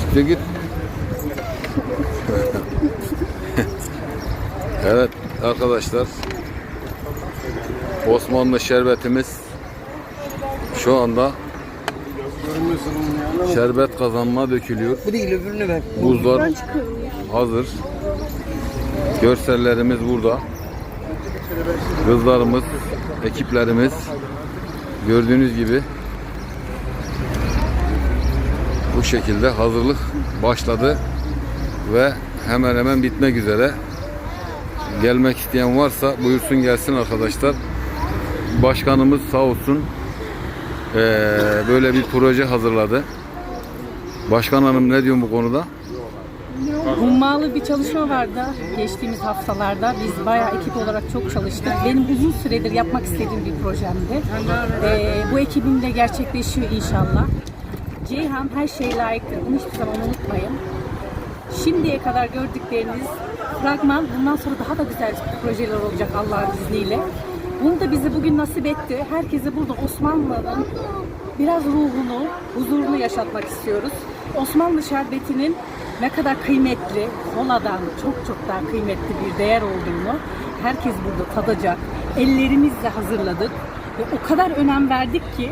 Çıktı git. evet arkadaşlar. Osmanlı şerbetimiz şu anda şerbet kazanına dökülüyor. Bu değil öbürünü ver. Buzlar hazır. Görsellerimiz burada. Kızlarımız, ekiplerimiz gördüğünüz gibi bu şekilde hazırlık başladı ve hemen hemen bitmek üzere. Gelmek isteyen varsa buyursun gelsin arkadaşlar. Başkanımız sağ olsun eee, böyle bir proje hazırladı. Başkan hanım ne diyor bu konuda? Hummalı bir çalışma vardı geçtiğimiz haftalarda. Biz bayağı ekip olarak çok çalıştık. Benim uzun süredir yapmak istediğim bir projemdi. Ee, bu ekibimle gerçekleşiyor inşallah. Ceyhan her şeye layıktır. Bunu hiçbir zaman unutmayın. Şimdiye kadar gördükleriniz fragman bundan sonra daha da güzel projeler olacak Allah'ın izniyle. Bunu da bize bugün nasip etti. Herkese burada Osmanlı'nın biraz ruhunu, huzurunu yaşatmak istiyoruz. Osmanlı şerbetinin ne kadar kıymetli, koladan çok çok daha kıymetli bir değer olduğunu herkes burada tadacak. Ellerimizle hazırladık ve o kadar önem verdik ki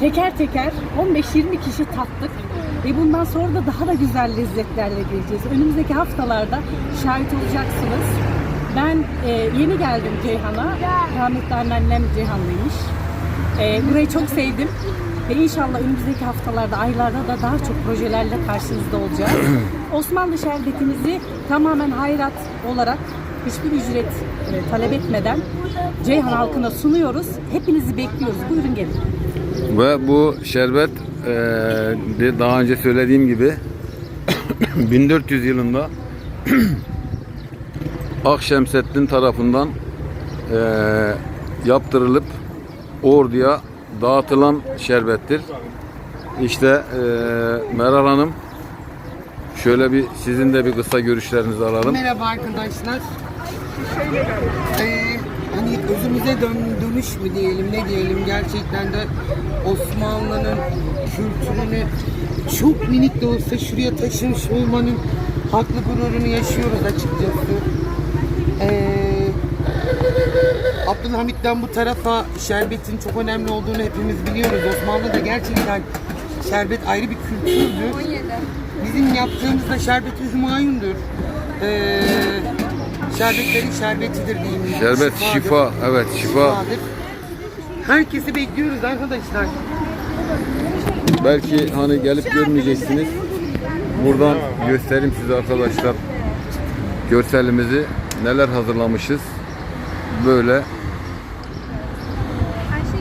teker teker 15-20 kişi tattık ve bundan sonra da daha da güzel lezzetlerle geleceğiz. Önümüzdeki haftalarda şahit olacaksınız. Ben e, yeni geldim Ceyhan'a. Rahmetli anneannem Ceyhanlıymış. E, burayı çok sevdim. Ve inşallah önümüzdeki haftalarda, aylarda da daha çok projelerle karşınızda olacağız. Osmanlı şerbetimizi tamamen hayrat olarak hiçbir ücret e, talep etmeden Ceyhan halkına sunuyoruz. Hepinizi bekliyoruz. Buyurun gelin. Ve bu şerbet de- daha önce söylediğim gibi 1400 yılında Akşemseddin tarafından eee, yaptırılıp orduya dağıtılan şerbettir. İşte eee Meral Hanım şöyle bir sizin de bir kısa görüşlerinizi alalım. Merhaba arkadaşlar. Ee, hani özümüze dön, dönüş mü diyelim ne diyelim gerçekten de Osmanlı'nın kültürünü çok minik de olsa şuraya taşımış olmanın haklı gururunu yaşıyoruz açıkçası. Ee, Abdülhamit'ten bu tarafa şerbetin çok önemli olduğunu hepimiz biliyoruz. Osmanlı'da gerçekten şerbet ayrı bir kültürdür. Bizim yaptığımız da şerbet-i hümayundur. Ee, şerbetlerin şerbetidir diyeyim. Şerbet Şifadır. şifa, evet şifa. Şifadır. Herkesi bekliyoruz arkadaşlar. Belki hani gelip görmeyeceksiniz. Buradan göstereyim size arkadaşlar görselimizi neler hazırlamışız. Böyle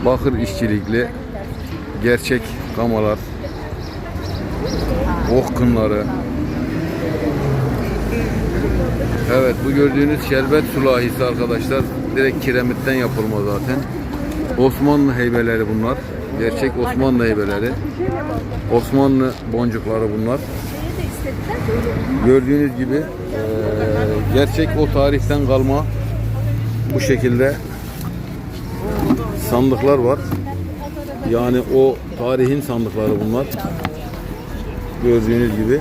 bakır işçilikli gerçek kamalar, ok kınları. Evet bu gördüğünüz şerbet sulahisi arkadaşlar. Direkt kiremitten yapılma zaten. Osmanlı heybeleri bunlar. Gerçek Osmanlı heybeleri. Osmanlı boncukları bunlar. Gördüğünüz gibi eee, gerçek o tarihten kalma bu şekilde sandıklar var. Yani o tarihin sandıkları bunlar. Gördüğünüz gibi.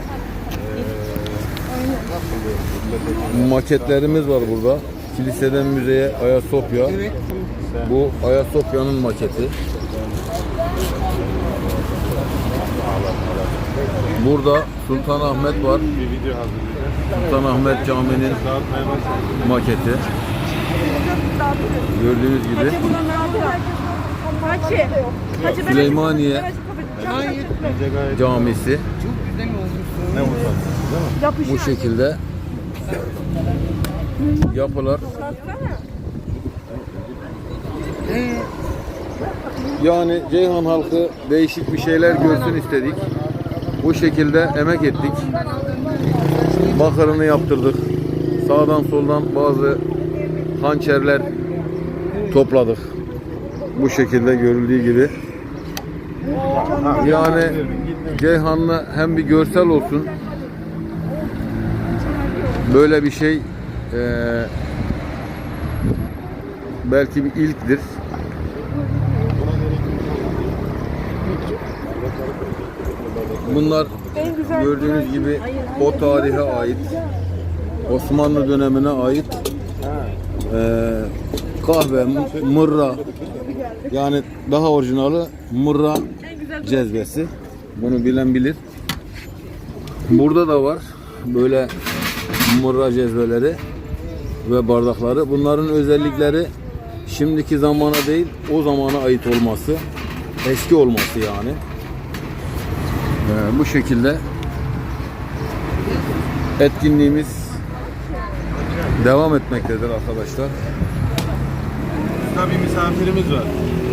Maketlerimiz var burada. Kiliseden müzeye Ayasofya. Evet. Bu Ayasofya'nın maketi. Burada Sultanahmet var. Sultanahmet Camii'nin maketi. Gördüğünüz gibi Süleymaniye Çok güzel olmuşsun. bu şekilde yapılar. Yani Ceyhan halkı değişik bir şeyler görsün istedik. Bu şekilde emek ettik. Bakırını yaptırdık. Sağdan soldan bazı hançerler topladık. Bu şekilde görüldüğü gibi. Yani Ceyhanlı hem bir görsel olsun. Böyle bir şey eee, belki bir ilktir. Bunlar gördüğünüz gibi o tarihe ait Osmanlı dönemine ait eee, kahve, mırra yani daha orijinali mırra cezvesi. Bunu bilen bilir. Burada da var böyle mırra cezveleri ve bardakları. Bunların özellikleri şimdiki zamana değil o zamana ait olması. Eski olması yani. Ee, bu şekilde etkinliğimiz devam etmektedir arkadaşlar. Burada bir misafirimiz var.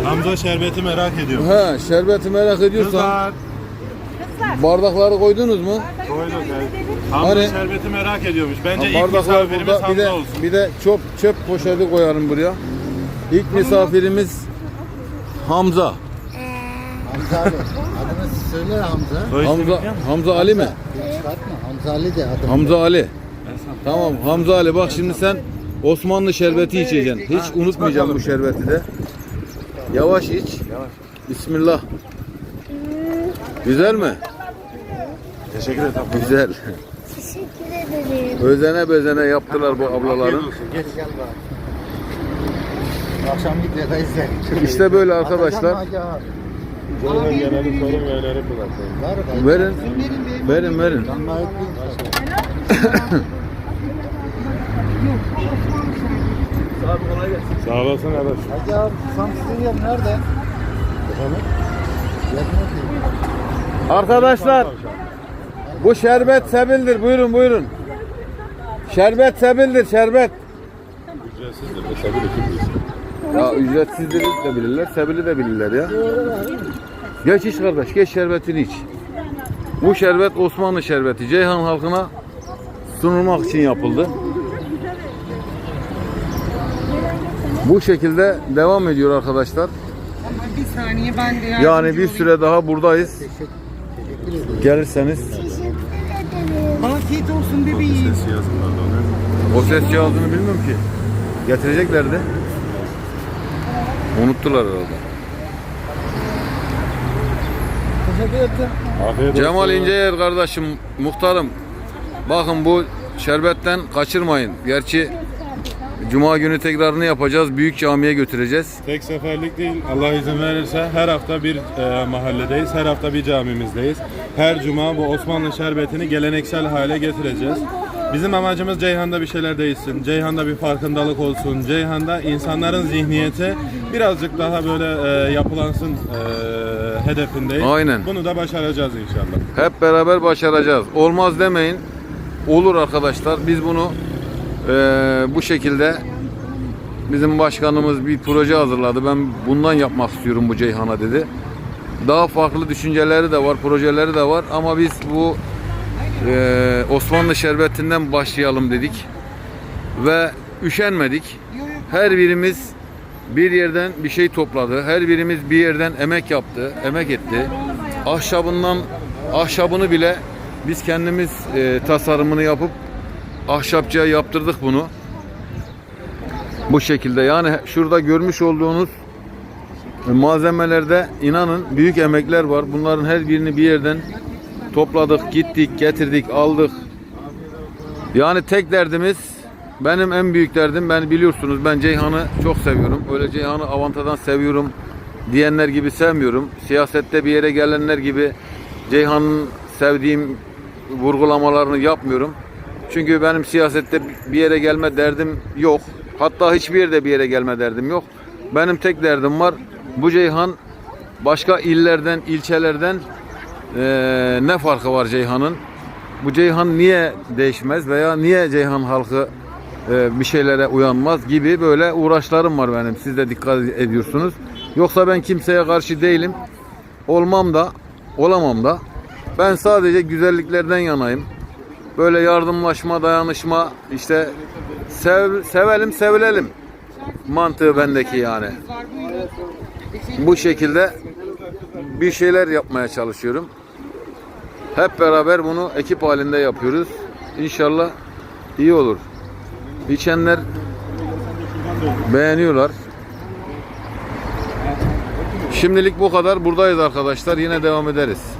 Hamza şerbeti merak ediyor. Ha, şerbeti merak ediyorsan Kızlar. Bardakları koydunuz mu? Koyduk evet. Hamza Hani- şerbeti merak ediyormuş. Bence ilk Bardaklar misafirimiz burada. Bir de, olsun. bir de çöp çöp poşeti koyalım buraya. İlk misafirimiz Hamza. Hamza abi. Adını söyle Hamza. Soy Hamza musun? Hamza Ali mi? Çıkartma. Hamza Ali de adını. Hamza Ali. Tamam Hamza Ali bak şimdi sen Osmanlı şerbeti içeceksin. Hiç unutmayacağım bu şerbeti de. Yavaş iç. Bismillah. Güzel mi? Teşekkür ederim. Güzel. Teşekkür ederim. Özene bezene yaptılar bu ablaların. Gel gel bak. Akşam videoda izlerim. İşte böyle arkadaşlar. Ceyhan geneli sorun ve öneri kullanıyor. Verin. Verin verin. Sağ olasın arkadaş. Hadi abi tam sizin yer nerede? Efendim? Yer nerede? Arkadaşlar bu şerbet sebildir. Buyurun buyurun. Şerbet sebildir şerbet. Ücretsizdir. Bilsin. Ya ücretsizdir de bilirler, sebili de bilirler ya. Geç iç kardeş, geç şerbetini iç. Bu şerbet Osmanlı şerbeti. Ceyhan halkına sunulmak için yapıldı. Bu şekilde devam ediyor arkadaşlar. Ama bir saniye ben de Yani bir süre daha buradayız. Teşekkür ederim. Afiyet olsun bebeğim. Sesi. O ses cihazını bilmiyorum ki. Getireceklerdi. Unuttular herhalde. Afiyet. Cemal İnceyer kardeşim, muhtarım. Bakın bu şerbetten kaçırmayın. Gerçi Cuma günü tekrarını yapacağız. Büyük camiye götüreceğiz. Tek seferlik değil, Allah izin verirse her hafta bir e, mahalledeyiz, her hafta bir camimizdeyiz. Her cuma bu Osmanlı şerbetini geleneksel hale getireceğiz. Bizim amacımız Ceyhan'da bir şeyler değişsin, Ceyhan'da bir farkındalık olsun, Ceyhan'da insanların zihniyeti birazcık daha böyle e, yapılansın e, hedefindeyiz. Aynen. Bunu da başaracağız inşallah. Hep beraber başaracağız. Olmaz demeyin. Olur arkadaşlar. Biz bunu eee, bu şekilde bizim başkanımız bir proje hazırladı. Ben bundan yapmak istiyorum bu Ceyhan'a dedi. Daha farklı düşünceleri de var, projeleri de var ama biz bu eee, Osmanlı şerbetinden başlayalım dedik. Ve üşenmedik. Her birimiz bir yerden bir şey topladı. Her birimiz bir yerden emek yaptı, emek etti. Ahşabından ahşabını bile biz kendimiz e, tasarımını yapıp ahşapçıya yaptırdık bunu. Bu şekilde yani şurada görmüş olduğunuz malzemelerde inanın büyük emekler var. Bunların her birini bir yerden topladık, gittik, getirdik, aldık. Yani tek derdimiz benim en büyük derdim ben biliyorsunuz ben Ceyhan'ı çok seviyorum. Öyle Ceyhan'ı avantadan seviyorum diyenler gibi sevmiyorum. Siyasette bir yere gelenler gibi Ceyhan'ın sevdiğim vurgulamalarını yapmıyorum. Çünkü benim siyasette bir yere gelme derdim yok. Hatta hiçbir yerde bir yere gelme derdim yok. Benim tek derdim var. Bu Ceyhan başka illerden, ilçelerden eee, ne farkı var Ceyhan'ın? Bu Ceyhan niye değişmez veya niye Ceyhan halkı e, bir şeylere uyanmaz gibi böyle uğraşlarım var benim. Siz de dikkat ediyorsunuz. Yoksa ben kimseye karşı değilim. Olmam da, olamam da. Ben sadece güzelliklerden yanayım. Böyle yardımlaşma, dayanışma, işte sev, sevelim, sevilelim mantığı bendeki yani. Bu şekilde bir şeyler yapmaya çalışıyorum. Hep beraber bunu ekip halinde yapıyoruz. İnşallah iyi olur. İçenler beğeniyorlar. Şimdilik bu kadar. Buradayız arkadaşlar. Yine devam ederiz.